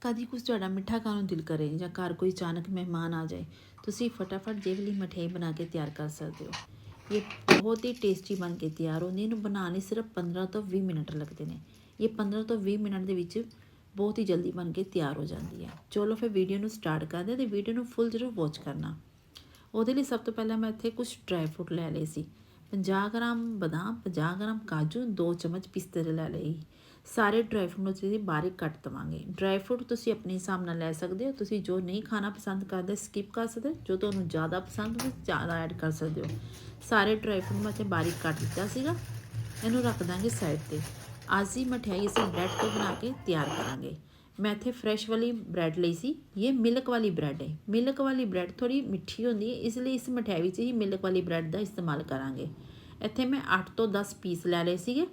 ਕਦੀ ਕੁਝ ਤੁਹਾਡਾ ਮਿੱਠਾ ਖਾਣ ਨੂੰ ਦਿਲ ਕਰੇ ਜਾਂ ਘਰ ਕੋਈ ਅਚਾਨਕ ਮਹਿਮਾਨ ਆ ਜਾਏ, ਤੁਸੀਂ ਫਟਾਫਟ ਜੇ ਲਈ ਮਠਿਆਈ ਬਣਾ ਕੇ ਤਿਆਰ ਕਰ ਸਕਦੇ ਹੋ। ਇਹ ਬਹੁਤ ਹੀ ਟੇਸਟੀ ਬਣ ਕੇ ਤਿਆਰ ਹੁੰਦੀ ਇਹਨੂੰ ਬਣਾਉਣ ਲਈ ਸਿਰਫ 15 ਤੋਂ 20 ਮਿੰਟ ਲੱਗਦੇ ਨੇ। ਇਹ 15 ਤੋਂ 20 ਮਿੰਟ ਦੇ ਵਿੱਚ ਬਹੁਤ ਹੀ ਜਲਦੀ ਬਣ ਕੇ ਤਿਆਰ ਹੋ ਜਾਂਦੀ ਹੈ। ਚਲੋ ਫਿਰ ਵੀਡੀਓ ਨੂੰ ਸਟਾਰਟ ਕਰਦੇ ਹਾਂ ਤੇ ਵੀਡੀਓ ਨੂੰ ਫੁੱਲ ਜ਼ਰੂਰ ਵਾਚ ਕਰਨਾ। ਉਹਦੇ ਲਈ ਸਭ ਤੋਂ ਪਹਿਲਾਂ ਮੈਂ ਇੱਥੇ ਕੁਝ ਡਰਾਈ ਫਰੂਟ ਲੈ ਲਏ ਸੀ। 50 ਗ੍ਰਾਮ ਬਦਾਮ 50 ਗ੍ਰਾਮ ਕਾਜੂ 2 ਚਮਚ ਪਿਸਤੇ ਦੇ ਲੈ ਲਏ ਸਾਰੇ ਡਰਾਈ ਫਰੂਟ ਨੂੰ ਤੁਸੀਂ ਬਾਰੀਕ ਕੱਟ ਦਵਾਂਗੇ। ਡਰਾਈ ਫਰੂਟ ਤੁਸੀਂ ਆਪਣੇ ਹਿਸਾਬ ਨਾਲ ਲੈ ਸਕਦੇ ਹੋ। ਤੁਸੀਂ ਜੋ ਨਹੀਂ ਖਾਣਾ ਪਸੰਦ ਕਰਦੇ ਸਕਿਪ ਕਰ ਸਕਦੇ ਜੋ ਤੁਹਾਨੂੰ ਜ਼ਿਆਦਾ ਪਸੰਦ ਹੈ ਜ਼ਿਆਦਾ ਐਡ ਕਰ ਸਕਦੇ ਹੋ। ਸਾਰੇ ਡਰਾਈ ਫਰੂਟ ਮੈਂ ਇੱਥੇ ਬਾਰੀਕ ਕੱਟ ਦਿੱਤਾ ਸੀਗਾ। ਇਹਨੂੰ ਰੱਖ ਦਾਂਗੇ ਸਾਈਡ ਤੇ। ਅੱਜ ਦੀ ਮਠਿਆਈ ਅਸੀਂ ਬ੍ਰੈਡ ਤੋਂ ਬਣਾ ਕੇ ਤਿਆਰ ਕਰਾਂਗੇ। ਮੈਂ ਇੱਥੇ ਫਰੈਸ਼ ਵਾਲੀ ਬ੍ਰੈਡ ਲਈ ਸੀ। ਇਹ ਮਿਲਕ ਵਾਲੀ ਬ੍ਰੈਡ ਹੈ। ਮਿਲਕ ਵਾਲੀ ਬ੍ਰੈਡ ਥੋੜੀ ਮਿੱਠੀ ਹੁੰਦੀ ਹੈ। ਇਸ ਲਈ ਇਸ ਮਠਿਆਈ ਵਿੱਚ ਹੀ ਮਿਲਕ ਵਾਲੀ ਬ੍ਰੈਡ ਦਾ ਇਸਤੇਮਾਲ ਕਰਾਂਗੇ। ਇੱਥੇ ਮੈਂ 8 ਤੋਂ 10 ਪੀਸ ਲੈ ਲਏ ਸੀਗੇ।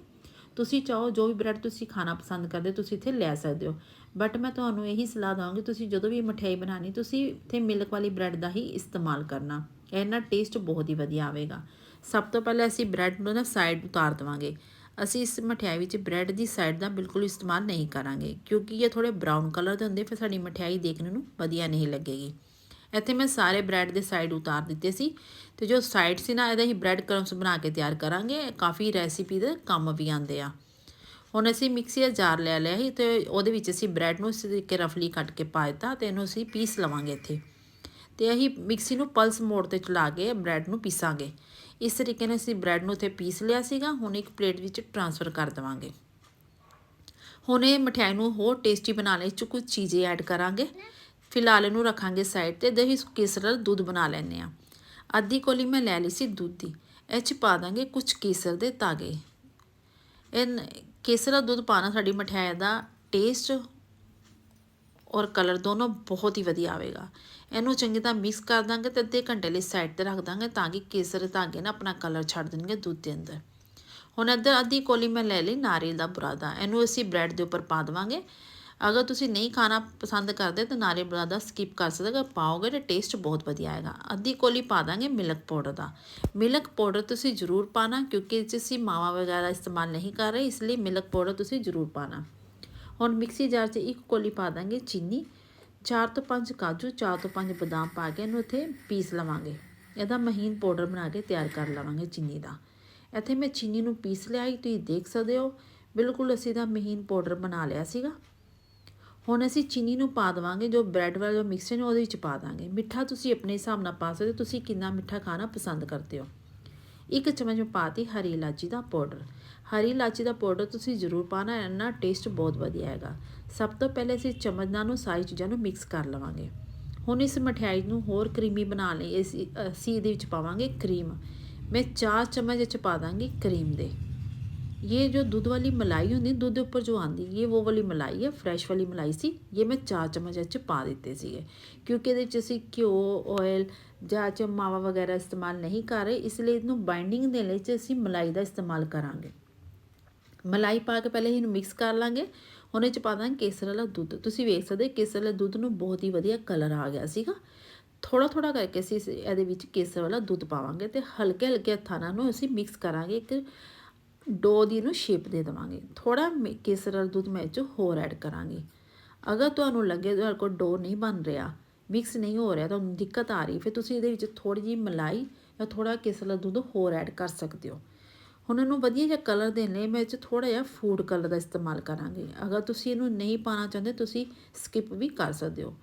ਤੁਸੀਂ ਚਾਹੋ ਜੋ ਵੀ ਬ੍ਰੈਡ ਤੁਸੀਂ ਖਾਣਾ ਪਸੰਦ ਕਰਦੇ ਹੋ ਤੁਸੀਂ ਇੱਥੇ ਲੈ ਸਕਦੇ ਹੋ। ਬਟ ਮੈਂ ਤੁਹਾਨੂੰ ਇਹੀ ਸਲਾਹ ਦਵਾਂਗੀ, ਤੁਸੀਂ ਜਦੋਂ ਵੀ ਮਠਿਆਈ ਬਣਾਣੀ ਤੁਸੀਂ ਇੱਥੇ ਮਿਲਕ ਵਾਲੀ ਬ੍ਰੈਡ ਦਾ ਹੀ ਇਸਤੇਮਾਲ ਕਰਨਾ। ਇਹਨਾਂ ਟੇਸਟ ਬਹੁਤ ਹੀ ਵਧੀਆ ਆਵੇਗਾ। ਸਭ ਤੋਂ ਪਹਿਲਾਂ ਅਸੀਂ ਬ੍ਰੈਡ ਨੂੰ ਨਾ ਸਾਈਡ ਉਤਾਰ ਦਵਾਂਗੇ। ਅਸੀਂ ਇਸ ਮਠਿਆਈ ਵਿੱਚ ਬ੍ਰੈਡ ਦੀ ਸਾਈਡ ਦਾ ਬਿਲਕੁਲ ਇਸਤੇਮਾਲ ਨਹੀਂ ਕਰਾਂਗੇ, ਕਿਉਂਕਿ ਇਹ ਥੋੜੇ ਬਰਾਊਨ ਕਲਰ ਦੇ ਹੁੰਦੇ, ਫਿਰ ਸਾਡੀ ਮਠਿਆਈ ਦੇਖਣ ਨੂੰ ਵਧੀਆ ਨਹੀਂ ਲੱਗੇਗੀ। ਇੱਥੇ ਮੈਂ ਸਾਰੇ ਬ੍ਰੈਡ ਦੇ ਸਾਈਡ ਉਤਾਰ ਦਿੱਤੇ ਸੀ ਤੇ ਜੋ ਸਾਈਡ ਸੀ ਨਾ, ਇਹਦਾ ਹੀ ਬ੍ਰੈਡ ਕਰਮਸ ਬਣਾ ਕੇ ਤਿਆਰ ਕਰਾਂਗੇ। ਕਾਫੀ ਰੈਸਿਪੀ ਦੇ ਕੰਮ ਵੀ ਆਉਂਦੇ ਆ। ਹੁਣ ਅਸੀਂ ਮਿਕਸੀ ਦਾ ਜਾਰ ਲੈ ਲਿਆ ਸੀ ਤੇ ਉਹਦੇ ਵਿੱਚ ਅਸੀਂ ਬ੍ਰੈਡ ਨੂੰ ਇਸ ਤਰੀਕੇ ਰਫਲੀ ਕੱਟ ਕੇ ਪਾ ਦਿੱਤਾ ਤੇ ਇਹਨੂੰ ਅਸੀਂ ਪੀਸ ਲਵਾਂਗੇ ਇੱਥੇ। ਤੇ ਅਸੀਂ ਮਿਕਸੀ ਨੂੰ ਪਲਸ ਮੋਡ ਤੇ ਚਲਾ ਕੇ ਬ੍ਰੈਡ ਨੂੰ ਪੀਸਾਂਗੇ। ਇਸ ਤਰੀਕੇ ਨਾਲ ਅਸੀਂ ਬ੍ਰੈਡ ਨੂੰ ਉੱਥੇ ਪੀਸ ਲਿਆ ਸੀਗਾ। ਹੁਣ ਇੱਕ ਪਲੇਟ ਵਿੱਚ ਟ੍ਰਾਂਸਫਰ ਕਰ ਦੇਵਾਂਗੇ। ਹੁਣ ਇਹ ਮਠਿਆਈ ਨੂੰ ਹੋਰ ਟੇਸਟੀ ਬਣਾਉਣ ਲਈ ਚ ਕੁਝ ਚੀਜ਼ੇ ਐਡ ਕਰਾਂਗੇ। ਫਿਲਹਾਲ ਇਹਨੂੰ ਰੱਖਾਂਗੇ ਸਾਈਡ ਤੇ ਦਹੀਂ ਕੇਸਰ ਦਾ ਦੁੱਧ ਬਣਾ ਲੈਣੇ ਆ ਅੱਧੀ ਕੋਲੀ ਮੈਂ ਲੈ ਲਈ ਸੀ ਦੁੱਧ ਦੀ ਇਹ ਚ ਪਾ ਦਾਂਗੇ ਕੁਝ ਕੇਸਰ ਦੇ ਤਾਗੇ ਇਹ ਕੇਸਰ ਦਾ ਦੁੱਧ ਪਾਣਾ ਸਾਡੀ ਮਠਿਆਈ ਦਾ ਟੇਸਟ ਔਰ ਕਲਰ ਦੋਨੋਂ ਬਹੁਤ ਹੀ ਵਧੀਆ ਆਵੇਗਾ ਇਹਨੂੰ ਚੰਗੀ ਤਰ੍ਹਾਂ ਮਿਕਸ ਕਰ ਦਾਂਗੇ ਤੇ ਅੱਧੇ ਘੰਟੇ ਲਈ ਸਾਈਡ ਤੇ ਰੱਖ ਦਾਂਗੇ ਤਾਂ ਕਿ ਕੇਸਰ ਧਾਗੇ ਨਾ ਆਪਣਾ ਕਲਰ ਛੱਡ ਦੇਣਗੇ ਦੁੱਧ ਦੇ ਅੰਦਰ ਹੁਣ ਇੱਧਰ ਅੱਧੀ ਕੋਲੀ ਮੈਂ ਲੈ ਲਈ ਨਾਰੀਅਲ ਦਾ ਬੁਰਾਦਾ ਇਹਨੂੰ ਅਸੀਂ ਬ੍ਰੈਡ ਦੇ ਉੱਪਰ ਪਾ ਦੇਵਾਂਗੇ ਅਗਰ ਤੁਸੀਂ ਨਹੀਂ ਖਾਣਾ ਪਸੰਦ ਕਰਦੇ, ਤਾਂ ਨਾਰੀਅਲ ਬਰਾਦਾ ਸਕਿਪ ਕਰ ਸਕਦੇ ਹੋ। ਪਾਓਗੇ, ਤੇ ਟੇਸਟ ਬਹੁਤ ਵਧੀਆ ਆਏਗਾ। ਅੱਧੀ ਕੋਲੀ ਪਾ ਦਾਂਗੇ ਮਿਲਕ ਪਾਊਡਰ ਦਾ। ਮਿਲਕ ਪਾਊਡਰ ਤੁਸੀਂ ਜ਼ਰੂਰ ਪਾਣਾ, ਕਿਉਂਕਿ ਇਸ ਅਸੀਂ ਮਾਵਾ ਵਗੈਰਾ ਇਸਤੇਮਾਲ ਨਹੀਂ ਕਰ ਰਹੇ, ਇਸ ਲਈ ਮਿਲਕ ਪਾਊਡਰ ਤੁਸੀਂ ਜ਼ਰੂਰ ਪਾਣਾ। ਹੁਣ ਮਿਕਸੀ ਜਾਰ 'ਚ ਇੱਕ ਕੋਲੀ ਪਾ ਦਾਂਗੇ ਚੀਨੀ। 4 ਤੋਂ 5 ਕਾਜੂ 4 ਤੋਂ 5 ਬਦਾਮ ਪਾ ਕੇ ਇਹਨੂੰ ਇੱਥੇ ਪੀਸ ਲਵਾਂਗੇ। ਇਹਦਾ ਮਹੀਨ ਪਾਊਡਰ ਬਣਾ ਕੇ ਤਿਆਰ ਕਰ ਲਵਾਂਗੇ ਚੀਨੀ ਦਾ। ਇੱਥੇ ਮੈਂ ਚੀਨੀ ਨੂੰ ਪੀਸ ਲਿਆ ਹੀ ਤੁਸੀਂ ਦੇਖ ਸਕਦੇ ਹੋ। ਬਿਲਕੁਲ ਅਸੀਂ ਦਾ ਮਹੀਨ ਪਾਊਡਰ ਬਣਾ ਲਿਆ ਸੀਗਾ। ਹੁਣ ਅਸੀਂ ਚੀਨੀ ਨੂੰ ਪਾ ਦੇਵਾਂਗੇ, ਜੋ ਬ੍ਰੈਡ ਵਾਲਾ ਜੋ ਮਿਕਸਚਰ ਨੇ ਉਹਦੇ ਵਿੱਚ ਪਾ ਦਾਂਗੇ। ਮਿੱਠਾ ਤੁਸੀਂ ਆਪਣੇ ਹਿਸਾਬ ਨਾਲ ਪਾ ਸਕਦੇ ਹੋ, ਤੁਸੀਂ ਕਿੰਨਾ ਮਿੱਠਾ ਖਾਣਾ ਪਸੰਦ ਕਰਦੇ ਹੋ। ਇੱਕ ਚਮਚ ਮੈਂ ਪਾਤੀ ਹਰੀ ਇਲਾਚੀ ਦਾ ਪਾਊਡਰ ਹਰੀ ਇਲਾਚੀ ਦਾ ਪਾਊਡਰ ਤੁਸੀਂ ਜ਼ਰੂਰ ਪਾਣਾ ਇਹਨਾਂ ਟੇਸਟ ਬਹੁਤ ਵਧੀਆ ਹੈਗਾ। ਸਭ ਤੋਂ ਪਹਿਲੇ ਅਸੀਂ ਚਮਚ ਨਾਲ ਨੂੰ ਸਾਰੀ ਚੀਜ਼ਾਂ ਨੂੰ ਮਿਕਸ ਕਰ ਲਵਾਂਗੇ। ਹੁਣ ਇਸ ਮਠਿਆਈ ਨੂੰ ਹੋਰ ਕਰੀਮੀ ਬਣਾ ਲਈ ਅਸੀਂ ਅਸੀਂ ਇਹਦੇ ਵਿੱਚ ਪਾਵਾਂਗੇ ਕਰੀਮ ਮੈਂ 4 ਚਮਚ ਵਿੱਚ ਪਾ ਦਾਂਗੀ ਕਰੀਮ ਦੇ। ये जो दूध वाली मलाई ਹੁੰਦੀ ਦੁੱਧ ਦੇ ਉੱਪਰ ਜੋ ਆਂਦੀ ਇਹ ਉਹ ਵਾਲੀ ਮਲਾਈ ਹੈ ਫਰੈਸ਼ ਵਾਲੀ ਮਲਾਈ ਸੀ ਇਹ ਮੈਂ 4 ਚਮਚ ਇਹ 'ਚ ਪਾ ਦਿੱਤੇ ਸੀਗੇ ਕਿਉਂਕਿ ਇਹਦੇ 'ਚ ਅਸੀਂ ਘਿਓ ਆਇਲ ਜਾਂ ਚ ਮਾਵਾ ਵਗੈਰਾ ਇਸਤੇਮਾਲ ਨਹੀਂ ਕਰ ਰਹੇ ਇਸ ਲਈ ਇਹਨੂੰ ਬਾਈਂਡਿੰਗ ਦੇ ਲਈ ਚ ਅਸੀਂ ਮਲਾਈ ਦਾ ਇਸਤੇਮਾਲ ਕਰਾਂਗੇ ਮਲਾਈ ਪਾ ਕੇ ਪਹਿਲੇ ਇਹਨੂੰ ਮਿਕਸ ਕਰ ਲਾਂਗੇ ਹੁਣ ਇਹ 'ਚ ਪਾ ਦਾਂਗੇ ਕੇਸਰ ਵਾਲਾ ਦੁੱਧ ਤੁਸੀਂ ਵੇਖ ਸਕਦੇ ਕੇਸਰ ਵਾਲੇ ਦੁੱਧ ਨੂੰ ਬਹੁਤ ਹੀ ਵਧੀਆ ਕਲਰ ਆ ਗਿਆ ਸੀਗਾ ਥੋੜਾ ਥੋੜਾ ਕਰਕੇ ਅਸੀਂ ਇਹਦੇ ਵਿੱਚ ਕੇਸਰ ਵਾਲਾ ਦੁੱਧ ਪਾਵਾਂਗੇ ਤੇ ਹਲਕੇ ਹਲਕੇ ਹੱਥਾਂ ਨਾਲ ਨੂੰ ਅਸੀਂ ਮਿਕਸ ਕਰਾਂਗੇ ਇੱਕ ਡੋ ਦੀ ਨੂੰ ਸ਼ੇਪ ਦੇ ਦੇਵਾਂਗੇ। ਥੋੜਾ ਕੇਸਰ ਵਾਲਾ ਦੁੱਧ ਮੈਂ ਚ ਹੋਰ ਐਡ ਕਰਾਂਗੀ। ਅਗਰ ਤੁਹਾਨੂੰ ਲੱਗੇ ਤੁਹਾਡੇ ਕੋਲ ਡੋ ਨਹੀਂ ਬਣ ਰਿਹਾ ਮਿਕਸ ਨਹੀਂ ਹੋ ਰਿਹਾ, ਤੁਹਾਨੂੰ ਦਿੱਕਤ ਆ ਰਹੀ, ਫਿਰ ਤੁਸੀਂ ਇਹਦੇ ਵਿੱਚ ਥੋੜੀ ਜਿਹੀ ਮਲਾਈ ਜਾਂ ਥੋੜਾ ਕੇਸਰ ਦਾ ਦੁੱਧ ਹੋਰ ਐਡ ਕਰ ਸਕਦੇ ਹੋ। ਹੁਣ ਇਹਨੂੰ ਵਧੀਆ ਜਿਹਾ ਕਲਰ ਦੇਣ ਲਈ ਮੈਂ ਇਹ 'ਚ ਥੋੜਾ ਜਿਹਾ ਫੂਡ ਕਲਰ ਦਾ ਇਸਤੇਮਾਲ ਕਰਾਂਗੀ। ਅਗਰ ਤੁਸੀਂ ਇਹਨੂੰ ਨਹੀਂ ਪਾਣਾ ਚਾਹੁੰਦੇ, ਤੁਸੀਂ ਸਕਿਪ ਵੀ ਕਰ ਸਕਦੇ ਹੋ।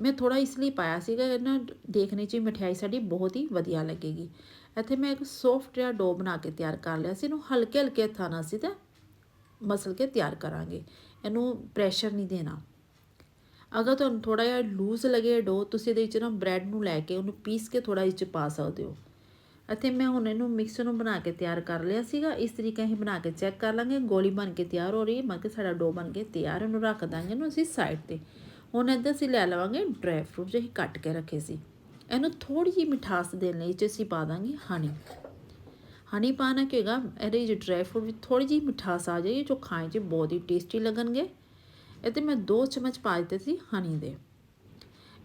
ਮੈਂ ਥੋੜਾ ਇਸ ਲਈ ਪਾਇਆ ਸੀਗਾ ਇਹਨਾਂ ਦੇਖਣੇ 'ਚ ਮਠਿਆਈ ਸਾਡੀ ਬਹੁਤ ਹੀ ਵਧੀਆ ਲੱਗੇਗੀ। ਇੱਥੇ ਮੈਂ ਇੱਕ ਸੌਫਟ ਜਿਹਾ ਡੋ ਬਣਾ ਕੇ ਤਿਆਰ ਕਰ ਲਿਆ ਸੀ। ਇਹਨੂੰ ਹਲਕੇ ਹਲਕੇ ਹੱਥਾਂ ਨਾਲ ਅਸੀਂ ਤਾਂ ਮਸਲ ਕੇ ਤਿਆਰ ਕਰਾਂਗੇ। ਇਹਨੂੰ ਪ੍ਰੈਸ਼ਰ ਨਹੀਂ ਦੇਣਾ। ਅਗਰ ਤੁਹਾਨੂੰ ਥੋੜਾ ਜਿਹਾ ਲੂਜ਼ ਲੱਗੇ ਡੋ, ਤੁਸੀਂ ਇਹਦੇ ਵਿੱਚ ਨਾ ਬ੍ਰੈਡ ਨੂੰ ਲੈ ਕੇ ਉਹਨੂੰ ਪੀਸ ਕੇ ਥੋੜਾ ਵਿੱਚ ਪਾ ਸਕਦੇ ਹੋ। ਅਤੇ ਮੈਂ ਹੁਣ ਇਹਨੂੰ ਮਿਕਸਰ ਨੂੰ ਬਣਾ ਕੇ ਤਿਆਰ ਕਰ ਲਿਆ ਸੀਗਾ। ਇਸ ਤਰੀਕੇ ਅਸੀਂ ਬਣਾ ਕੇ ਚੈੱਕ ਕਰ ਲਾਂਗੇ। ਗੋਲੀ ਬਣ ਕੇ ਤਿਆਰ ਹੋ ਰਹੀ ਹੈ। ਮਤਲਬ ਕਿ ਸਾਡਾ ਡੋ ਬਣ ਕੇ ਤਿਆਰ ਇਹਨੂੰ ਰੱਖ ਦਾਂਗੇ ਇਹਨੂੰ ਅਸੀਂ ਸਾਈਡ ਤੇ। ਹੁਣ ਇੱਧਰ ਅਸੀਂ ਲੈ ਲਵਾਂਗੇ ਡਰਾਈ ਫਰੂਟ ਜਿਹੀ ਕੱਟ ਕੇ ਰੱਖੇ ਸੀ। ਇਹਨੂੰ ਥੋੜੀ ਜਿਹੀ ਮਿਠਾਸ ਦੇਣ ਲਈ ਚ ਅਸੀਂ ਪਾ ਦਾਂਗੇ ਹਨੀ ਹਨੀ ਪਾਣਾ ਹੈਗਾ ਇਹਦੇ ਵਿੱਚ ਡਰਾਈ ਫਰੂਟ ਵਿੱਚ ਥੋੜੀ ਜਿਹੀ ਮਿਠਾਸ ਆ ਜਾਏਗੀ ਜੋ ਖਾਣ 'ਚ ਬਹੁਤ ਹੀ ਟੇਸਟੀ ਲੱਗਣਗੇ। ਇਹ ਮੈਂ 2 ਚਮਚ ਪਾ ਦਿੱਤੇ ਸੀ ਹਨੀ ਦੇ।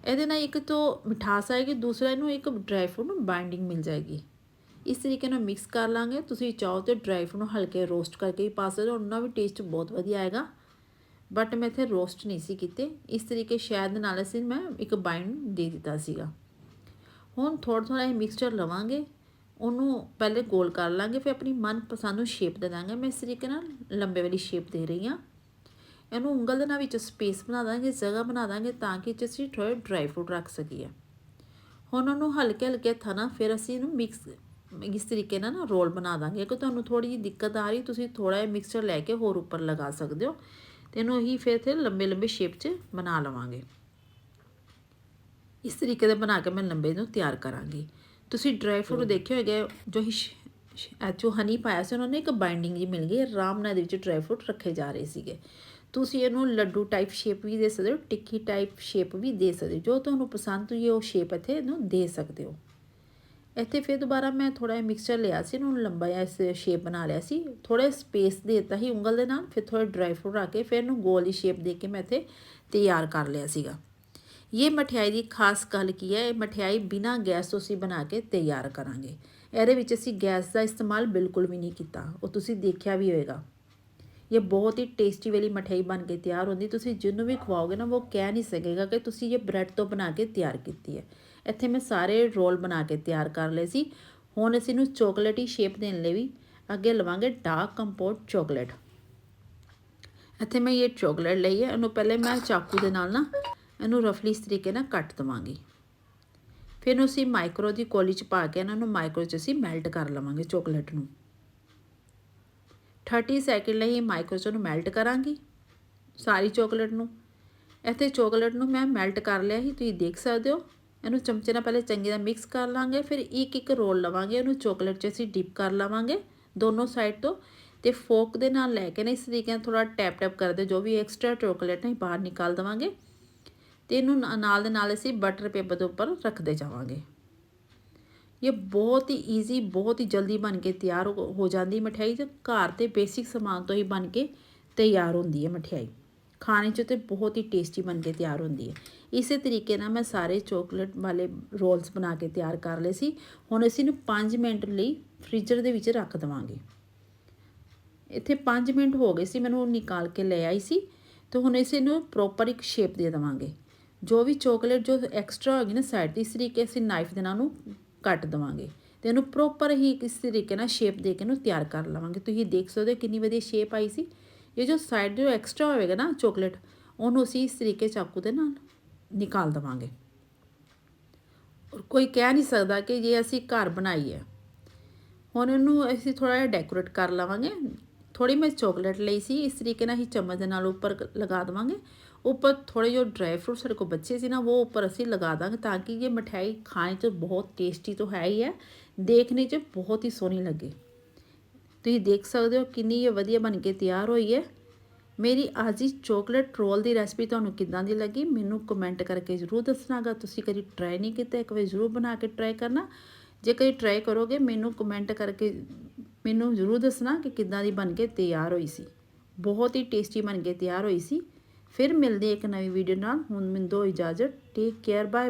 ਇਹਦੇ ਨਾਲ ਇੱਕ ਤੋਂ ਮਿਠਾਸ ਆਏਗੀ, ਦੂਸਰਾ ਇਹਨੂੰ ਇੱਕ ਡਰਾਈ ਫਰੂਟ ਨੂੰ ਬਾਈਂਡਿੰਗ ਮਿਲ ਜਾਏਗੀ। ਇਸ ਤਰੀਕੇ ਨਾਲ ਮਿਕਸ ਕਰ ਲਾਂਗੇ। ਤੁਸੀਂ ਚਾਹੋ ਤੇ ਡਰਾਈ ਫਰੂਟ ਨੂੰ ਹਲਕੇ ਰੋਸਟ ਕਰਕੇ ਹੀ ਪਾ ਸਕਦੇ ਹੋ, ਉਹਨਾਂ ਵੀ ਟੇਸਟ ਬਹੁਤ ਵਧੀਆ ਆਏਗਾ। ਬਟ ਮੈਂ ਇੱਥੇ ਰੋਸਟ ਨਹੀਂ ਸੀ ਕੀਤੇ। ਇਸ ਤਰੀਕੇ ਸ਼ਾਇਦ ਨਾਲ ਅਸੀਂ ਮੈਂ ਇੱਕ ਬਾਈਂਡ ਦੇ ਦਿੱਤਾ ਸੀਗਾ। ਹੁਣ ਥੋੜਾ ਥੋੜਾ ਇਹ ਮਿਕਸਚਰ ਲਵਾਂਗੇ, ਉਹਨੂੰ ਪਹਿਲੇ ਗੋਲ ਕਰ ਲਾਂਗੇ, ਫਿਰ ਆਪਣੀ ਮਨਪਸੰਦ ਨੂੰ ਸ਼ੇਪ ਦੇ ਦਾਂਗੇ। ਮੈਂ ਇਸ ਤਰੀਕੇ ਨਾਲ ਲੰਬੇ ਵਾਲੀ ਸ਼ੇਪ ਦੇ ਰਹੀ ਹਾਂ। ਇਹਨੂੰ ਉਂਗਲ ਦੇ ਨਾਲ ਵਿੱਚ ਸਪੇਸ ਬਣਾ ਦਾਂਗੇ, ਜਗ੍ਹਾ ਬਣਾ ਦਾਂਗੇ ਤਾਂ ਕਿ ਅਸੀਂ ਥੋੜੇ ਡਰਾਈ ਫਰੂਟ ਰੱਖ ਸਕੀਏ। ਹੁਣ ਉਹਨੂੰ ਹਲਕੇ ਹਲਕੇ ਹੱਥਾਂ ਫਿਰ ਅਸੀਂ ਇਹਨੂੰ ਮਿਕਸ ਇਸ ਤਰੀਕੇ ਨਾਲ ਨਾ ਰੋਲ ਬਣਾ ਦਾਂਗੇ। ਕਿ ਤੁਹਾਨੂੰ ਥੋੜੀ ਜਿਹੀ ਦਿੱਕਤ ਆ ਰਹੀ, ਤੁਸੀਂ ਥੋੜਾ ਜਿਹਾ ਮਿਕਸਚਰ ਲੈ ਕੇ ਹੋਰ ਉੱਪਰ ਲਗਾ ਸਕਦੇ ਹੋ। ਤੇ ਇਹਨੂੰ ਹੀ ਫਿਰ ਤੇ ਲੰਬੇ ਲੰਬੇ ਸ਼ੇਪ 'ਚ ਬਣਾ ਲਵਾਂਗੇ। ਇਸ ਤਰੀਕੇ ਦੇ ਬਣਾ ਕੇ ਮੈਂ ਲੰਬੇ ਨੂੰ ਤਿਆਰ ਕਰਾਂਗੀ। ਤੁਸੀਂ ਡਰਾਈ ਫਰੂਟ ਦੇਖੇ ਹੋਏਗੇ ਜੋ ਜੋ ਹਨੀ ਪਾਇਆ ਸੀ ਉਹਨਾਂ ਨੇ ਇੱਕ ਬਾਈਂਡਿੰਗ ਜੀ ਮਿਲ ਗਈ ਆਰਾਮ ਨਾਲ ਇਹਦੇ ਵਿੱਚ ਡਰਾਈ ਫਰੂਟ ਰੱਖੇ ਜਾ ਰਹੇ ਸੀਗੇ। ਤੁਸੀਂ ਇਹਨੂੰ ਲੱਡੂ ਟਾਈਪ ਸ਼ੇਪ ਵੀ ਦੇ ਸਕਦੇ ਹੋ ਟਿੱਕੀ ਟਾਈਪ ਸ਼ੇਪ ਵੀ ਦੇ ਸਕਦੇ ਹੋ ਜੋ ਤੁਹਾਨੂੰ ਪਸੰਦ ਹੋਈ ਉਹ ਸ਼ੇਪ ਇੱਥੇ ਇਹਨੂੰ ਦੇ ਸਕਦੇ ਹੋ। ਇੱਥੇ ਫਿਰ ਦੁਬਾਰਾ ਮੈਂ ਥੋੜਾ ਜਿਹਾ ਮਿਕਸਚਰ ਲਿਆ ਸੀ ਇਹਨੂੰ ਲੰਬਾ ਜਿਹਾ ਇਸ ਸ਼ੇਪ ਬਣਾ ਲਿਆ ਸੀ। ਥੋੜਾ ਸਪੇਸ ਦੇ ਦਿੱਤਾ ਸੀ ਉਂਗਲ ਦੇ ਨਾਲ ਫਿਰ ਥੋੜਾ ਡਰਾਈ ਫਰੂਟ ਰੱਖ ਕੇ ਫਿਰ ਇਹਨੂੰ ਗੋਲ ਦੀ ਸ਼ੇਪ ਦੇ ਕੇ ਮੈਂ ਇੱਥੇ ਤਿਆਰ ਕਰ ਲਿਆ ਸੀਗਾ। ਇਹ ਮਠਿਆਈ ਦੀ ਖਾਸ ਗੱਲ ਕੀ ਹੈ? ਇਹ ਮਠਿਆਈ ਬਿਨਾ ਗੈਸ ਤੋਂ ਅਸੀਂ ਬਣਾ ਕੇ ਤਿਆਰ ਕਰਾਂਗੇ। ਇਹਦੇ ਵਿੱਚ ਅਸੀਂ ਗੈਸ ਦਾ ਇਸਤੇਮਾਲ ਬਿਲਕੁਲ ਵੀ ਨਹੀਂ ਕੀਤਾ। ਉਹ ਤੁਸੀਂ ਦੇਖਿਆ ਵੀ ਹੋਵੇਗਾ ਇਹ ਬਹੁਤ ਹੀ ਟੇਸਟੀ ਵਾਲੀ ਮਠਿਆਈ ਬਣ ਕੇ ਤਿਆਰ ਹੁੰਦੀ। ਤੁਸੀਂ ਜਿਹਨੂੰ ਵੀ ਖਵਾਓਗੇ ਨਾ, ਉਹ ਕਹਿ ਨਹੀਂ ਸਕੇਗਾ ਕਿ ਤੁਸੀਂ ਇਹ ਬ੍ਰੈਡ ਤੋਂ ਬਣਾ ਕੇ ਤਿਆਰ ਕੀਤੀ ਹੈ। ਇੱਥੇ ਮੈਂ ਸਾਰੇ ਰੋਲ ਬਣਾ ਕੇ ਤਿਆਰ ਕਰ ਲਏ ਸੀ। ਹੁਣ ਅਸੀਂ ਇਹਨੂੰ ਚੋਕਲੇਟੀ ਸ਼ੇਪ ਦੇਣ ਲਈ ਵੀ ਅੱਗੇ ਲਵਾਂਗੇ ਡਾਰਕ ਕੰਪੋਟ ਚੋਕਲੇਟ। ਇੱਥੇ ਮੈਂ ਇਹ ਚੋਕਲੇਟ ਲਈ ਹੈ। ਇਹਨੂੰ ਪਹਿਲੇ ਮੈਂ ਚਾਕੂ ਦੇ ਨਾਲ ਨਾ ਇਹਨੂੰ ਰਫਲੀ ਇਸ ਤਰੀਕੇ ਨਾਲ ਕੱਟ ਦਵਾਂਗੀ। ਫਿਰ ਇਹਨੂੰ ਅਸੀਂ ਮਾਈਕਰੋ ਦੀ ਕੋਲੀ ਚ ਪਾ ਕੇ ਇਹਨਾਂ ਨੂੰ ਮਾਈਕਰੋ ਚ ਅਸੀਂ ਮੈਲਟ ਕਰ ਲਵਾਂਗੇ ਚੋਕਲੇਟ ਨੂੰ। 30 ਸੈਕਿੰਡ ਲਈ ਮਾਈਕਰੋ ਚ ਨੂੰ ਮੈਲਟ ਕਰਾਂਗੀ ਸਾਰੀ ਚੋਕਲੇਟ ਨੂੰ। ਇੱਥੇ ਚੋਕਲੇਟ ਨੂੰ ਮੈਂ ਮੈਲਟ ਕਰ ਲਿਆ ਸੀ, ਤੁਸੀਂ ਦੇਖ ਸਕਦੇ ਹੋ। ਇਹਨੂੰ ਚਮਚੇ ਨਾਲ ਪਹਿਲੇ ਚੰਗੀ ਤਰ੍ਹਾਂ ਮਿਕਸ ਕਰ ਲਾਂਗੇ, ਫਿਰ ਇੱਕ ਇੱਕ ਰੋਲ ਲਵਾਂਗੇ ਉਹਨੂੰ ਚੋਕਲੇਟ 'ਚ ਅਸੀਂ ਡਿਪ ਕਰ ਲਵਾਂਗੇ ਦੋਨੋਂ ਸਾਈਡ ਤੋਂ। ਤੇ ਫੋਕ ਦੇ ਨਾਲ ਲੈ ਕੇ ਨਾ ਇਸ ਤਰੀਕੇ ਨਾਲ ਥੋੜਾ ਟੈਪ ਟੈਪ ਕਰਦੇ ਜੋ ਵੀ ਐਕਸਟਰਾ ਚੋਕਲੇਟ ਹੈ ਬਾਹਰ ਨਿਕਾਲ ਦਵਾਂਗੇ। ਤੇ ਇਹਨੂੰ ਨਾਲ ਦੇ ਨਾਲ ਅਸੀਂ ਬਟਰ ਪੇਪਰ ਦੇ ਉੱਪਰ ਰੱਖਦੇ ਜਾਵਾਂਗੇ। ਇਹ ਬਹੁਤ ਹੀ ਈਜ਼ੀ ਬਹੁਤ ਹੀ ਜਲਦੀ ਬਣ ਕੇ ਤਿਆਰ ਹੋ ਜਾਂਦੀ ਮਠਿਆਈ ਤੇ ਘਰ ਤੇ ਬੇਸਿਕ ਸਮਾਨ ਤੋਂ ਹੀ ਬਣ ਕੇ ਤਿਆਰ ਹੁੰਦੀ ਹੈ ਮਠਿਆਈ। ਖਾਣੇ 'ਚ ਤੇ ਬਹੁਤ ਹੀ ਟੇਸਟੀ ਬਣ ਕੇ ਤਿਆਰ ਹੁੰਦੀ ਹੈ। ਇਸੇ ਤਰੀਕੇ ਨਾਲ ਮੈਂ ਸਾਰੇ ਚੋਕਲੇਟ ਵਾਲੇ ਰੋਲਸ ਬਣਾ ਕੇ ਤਿਆਰ ਕਰ ਲਏ ਸੀ। ਹੁਣ ਅਸੀਂ ਇਹਨੂੰ 5 ਮਿੰਟ ਲਈ ਫ੍ਰੀਜ਼ਰ ਦੇ ਵਿੱਚ ਰੱਖ ਦਵਾਂਗੇ। ਇੱਥੇ 5 ਮਿੰਟ ਹੋ ਗਏ ਸੀ, ਮੈਨੂੰ ਨਿਕਾਲ ਕੇ ਲੈ ਆਈ ਸੀ। ਤੇ ਹੁਣ ਇਸ ਨੂੰ ਪ੍ਰੋਪਰ ਇੱਕ ਸ਼ੇਪ ਦੇ ਦਵਾਂਗੇ। ਜੋ ਵੀ ਚੋਕਲੇਟ ਜੋ ਐਕਸਟਰਾ ਹੋਗੀ ਨਾ ਸਾਈਡ ਤੇ, ਇਸ ਤਰੀਕੇ ਅਸੀਂ ਨਾਈਫ ਦੇ ਨਾਲ ਉਹਨੂੰ ਕੱਟ ਦਵਾਂਗੇ ਤੇ ਇਹਨੂੰ ਪ੍ਰੋਪਰ ਹੀ ਇਸ ਤਰੀਕੇ ਨਾਲ ਸ਼ੇਪ ਦੇ ਕੇ ਇਹਨੂੰ ਤਿਆਰ ਕਰ ਲਵਾਂਗੇ। ਤੁਸੀਂ ਦੇਖ ਸਕਦੇ ਹੋ ਕਿੰਨੀ ਵਧੀਆ ਸ਼ੇਪ ਆਈ ਸੀ। ਇਹ ਜੋ ਸਾਈਡ ਜੋ ਐਕਸਟਰਾ ਹੋਵੇਗਾ ਨਾ ਚੋਕਲੇਟ ਉਹਨੂੰ ਅਸੀਂ ਇਸ ਤਰੀਕੇ ਚਾਕੂ ਦੇ ਨਾਲ ਨਿਕਾਲ ਦਵਾਂਗੇ। ਔਰ ਕੋਈ ਕਹਿ ਨਹੀਂ ਸਕਦਾ ਕਿ ਜੇ ਅਸੀਂ ਘਰ ਬਣਾਈ ਹੈ, ਹੁਣ ਇਹਨੂੰ ਅਸੀਂ ਥੋੜਾ ਜਿਹਾ ਡੈਕੋਰੇਟ ਕਰ ਲਵਾਂਗੇ। ਥੋੜੀ ਮੈਂ ਚਾਕਲੇਟ ਲਈ ਸੀ, ਇਸ ਤਰੀਕੇ ਨਾਲ ਹੀ ਚਮਚ ਦੇ ਨਾਲ ਉੱਪਰ ਲਗਾ ਦਵਾਂਗੇ। ਉੱਪਰ ਥੋੜੇ ਜੋ ਡਰਾਈ ਫਰੂਟ ਸਾਡੇ ਕੋਲ ਬੱਚੇ ਸੀ ਨਾ, ਉਹ ਉੱਪਰ ਅਸੀਂ ਲਗਾ ਦਾਂਗੇ ਤਾਂ ਕਿ ਇਹ ਮਠਿਆਈ ਖਾਣੇ 'ਚ ਬਹੁਤ ਟੇਸਟੀ ਤਾਂ ਹੈ ਹੀ ਹੈ, ਦੇਖਣੇ 'ਚ ਬਹੁਤ ਹੀ ਸੋਹਣੀ ਲੱਗੇ। ਤੁਸੀਂ ਦੇਖ ਸਕਦੇ ਹੋ ਕਿੰਨੀ ਇਹ ਵਧੀਆ ਬਣ ਕੇ ਤਿਆਰ ਹੋਈ ਹੈ। ਮੇਰੀ ਅੱਜ ਦੀ ਚੋਕਲੇਟ ਰੋਲ ਦੀ ਰੈਸਪੀ ਤੁਹਾਨੂੰ ਕਿੱਦਾਂ ਦੀ ਲੱਗੀ, ਮੈਨੂੰ ਕਮੈਂਟ ਕਰਕੇ ਜ਼ਰੂਰ ਦੱਸਣਾਗਾ। ਤੁਸੀਂ ਕਦੀ ਟਰਾਈ ਨਹੀਂ ਕੀਤਾ, ਇੱਕ ਵਾਰ ਜ਼ਰੂਰ ਬਣਾ ਕੇ ਟਰਾਈ ਕਰਨਾ। ਜੇ ਕਦੀ ਟਰਾਈ ਕਰੋਗੇ, ਮੈਨੂੰ ਕਮੈਂਟ ਕਰਕੇ, ਮੈਨੂੰ ਜ਼ਰੂਰ ਦੱਸਣਾ ਕਿ ਕਿੱਦਾਂ ਦੀ ਬਣ ਕੇ ਤਿਆਰ ਹੋਈ ਸੀ। ਬਹੁਤ ਹੀ ਟੇਸਟੀ ਬਣ ਕੇ ਤਿਆਰ ਹੋਈ ਸੀ। ਫਿਰ ਮਿਲਦੇ ਇੱਕ ਨਵੀਂ ਵੀਡੀਓ ਨਾਲ। ਹੁਣ ਮੈਨੂੰ ਦੋ ਇਜਾਜ਼ਤ। Take care bye bye